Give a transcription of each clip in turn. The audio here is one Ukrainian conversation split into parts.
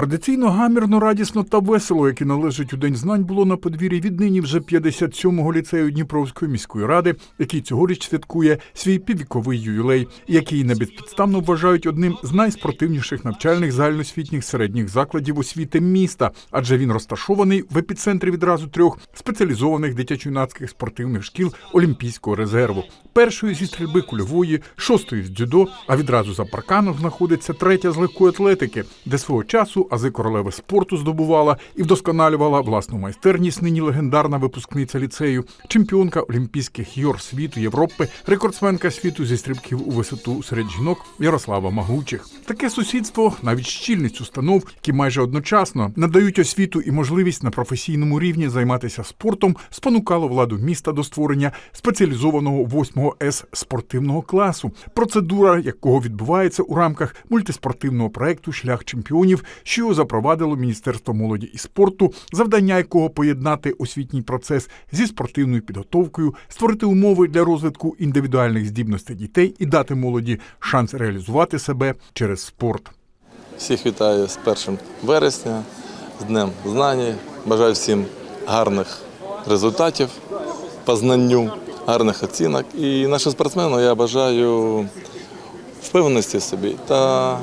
Традиційно гамірно, радісно та весело, як і належить у День знань, було на подвір'ї віднині вже 57-го ліцею Дніпровської міської ради, який цьогоріч святкує свій піввіковий ювілей, який не безпідставно вважають одним з найспортивніших навчальних загальноосвітніх середніх закладів освіти міста, адже він розташований в епіцентрі відразу трьох спеціалізованих дитячо-юнацьких спортивних шкіл Олімпійського резерву. Першою зі стрільби кульової, шостою з дзюдо, а відразу за парканом знаходиться третя з легкої атлетики, де свого часу ази королеви спорту здобувала і вдосконалювала власну майстерність нині легендарна випускниця ліцею, чемпіонка Олімпійських ігор світу Європи, рекордсменка світу зі стрибків у висоту серед жінок Ярослава Магучих. Таке сусідство, навіть щільність установ, які майже одночасно надають освіту і можливість на професійному рівні займатися спортом, спонукало владу міста до створення спеціалізованого 8 С спортивного класу, процедура якого відбувається у рамках мультиспортивного проекту Шлях чемпіонів, що запровадило Міністерство молоді і спорту, завдання якого поєднати освітній процес зі спортивною підготовкою, створити умови для розвитку індивідуальних здібностей дітей і дати молоді шанс реалізувати себе через спорт. Всіх вітаю з 1 вересня, з Днем знань. Бажаю всім гарних результатів по знанню, гарних оцінок. І нашим спортсменам я бажаю впевненості в собі та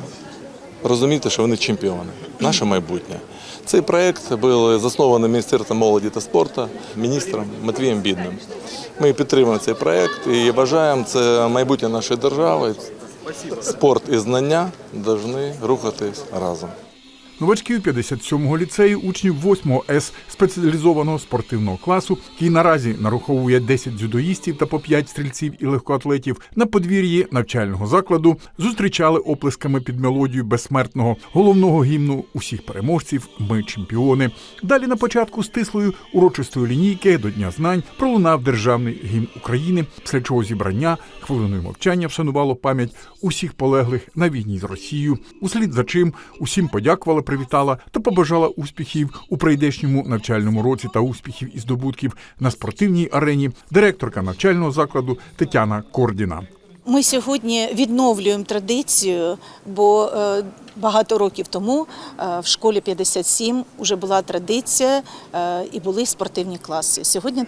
розуміти, що вони чемпіони, наше майбутнє. Цей проєкт був заснований Міністерством молоді та спорту міністром Матвієм Бідним. Ми підтримуємо цей проєкт і вважаємо, це майбутнє нашої держави. Спорт і знання повинні рухатись разом. Новачків 57-го ліцею, учнів 8 С спеціалізованого спортивного класу, який наразі нараховує 10 дзюдоїстів та по 5 стрільців і легкоатлетів, на подвір'ї навчального закладу зустрічали оплесками під мелодію безсмертного головного гімну усіх переможців. Ми чемпіони. Далі на початку стислої урочистої лінійки до Дня знань пролунав державний гімн України, після чого зібрання хвилиною мовчання вшанувало пам'ять усіх полеглих на війні з Росією. Услід за чим усім подякувала, привітала та побажала успіхів у прийдешньому навчальному році та успіхів і здобутків на спортивній арені. Директорка навчального закладу Тетяна Кордіна. Ми сьогодні відновлюємо традицію, бо е, багато років тому е, в школі 57 вже була традиція е, і були спортивні класи. Сьогодні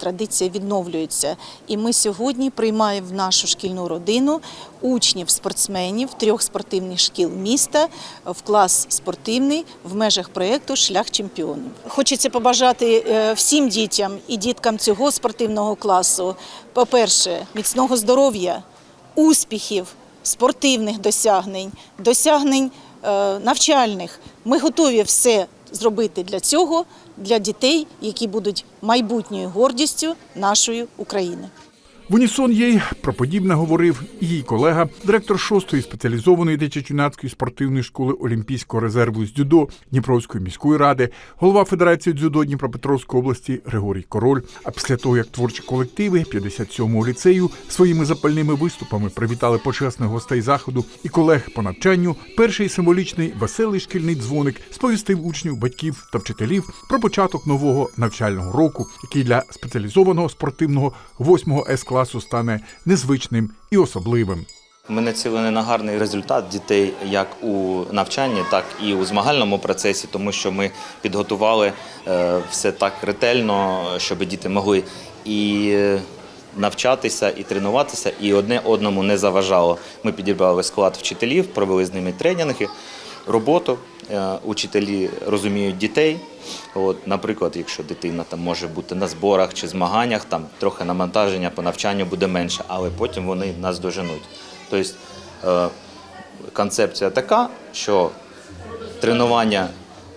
традиція відновлюється. І ми сьогодні приймаємо в нашу шкільну родину учнів, спортсменів трьох спортивних шкіл міста в клас спортивний в межах проєкту Шлях чемпіонів. Хочеться побажати е, всім дітям і діткам цього спортивного класу, по-перше, міцного здоров'я, успіхів, спортивних досягнень, досягнень е, навчальних. Ми готові все зробити для цього, для дітей, які будуть майбутньою гордістю нашої України. В унісон їй про подібне говорив і її колега, директор шостої спеціалізованої дитячо-юнацької спортивної школи Олімпійського резерву з дзюдо Дніпровської міської ради, голова Федерації дзюдо Дніпропетровської області Григорій Король. А після того, як творчі колективи 57-го ліцею своїми запальними виступами привітали почесних гостей заходу і колег по навчанню, перший символічний веселий шкільний дзвоник сповістив учнів, батьків та вчителів про початок нового навчального року, який для спеціалізованого спортивного 8-го С класу стане незвичним і особливим. Ми націлені на гарний результат дітей як у навчанні, так і у змагальному процесі, тому що ми підготували е, все так ретельно, щоб діти могли і е, навчатися, і тренуватися, і одне одному не заважало. Ми підібрали склад вчителів, провели з ними тренінги, роботу. Е, Учителі розуміють дітей. От, наприклад, якщо дитина там може бути на зборах чи змаганнях, там трохи навантаження по навчанню буде менше, але потім вони нас доженуть. Тобто е, концепція така, що тренування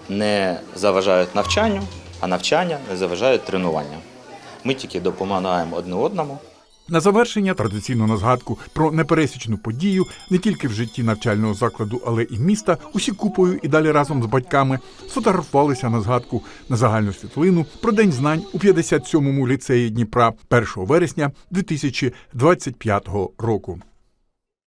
не заважають навчанню, а навчання не заважають тренуванню. Ми тільки допомагаємо одне одному. На завершення традиційно на згадку про непересічну подію не тільки в житті навчального закладу, але і міста. Усі купою і далі разом з батьками сфотографувалися на згадку на загальну світлину про день знань у 57-му ліцеї Дніпра 1 вересня 2025 року.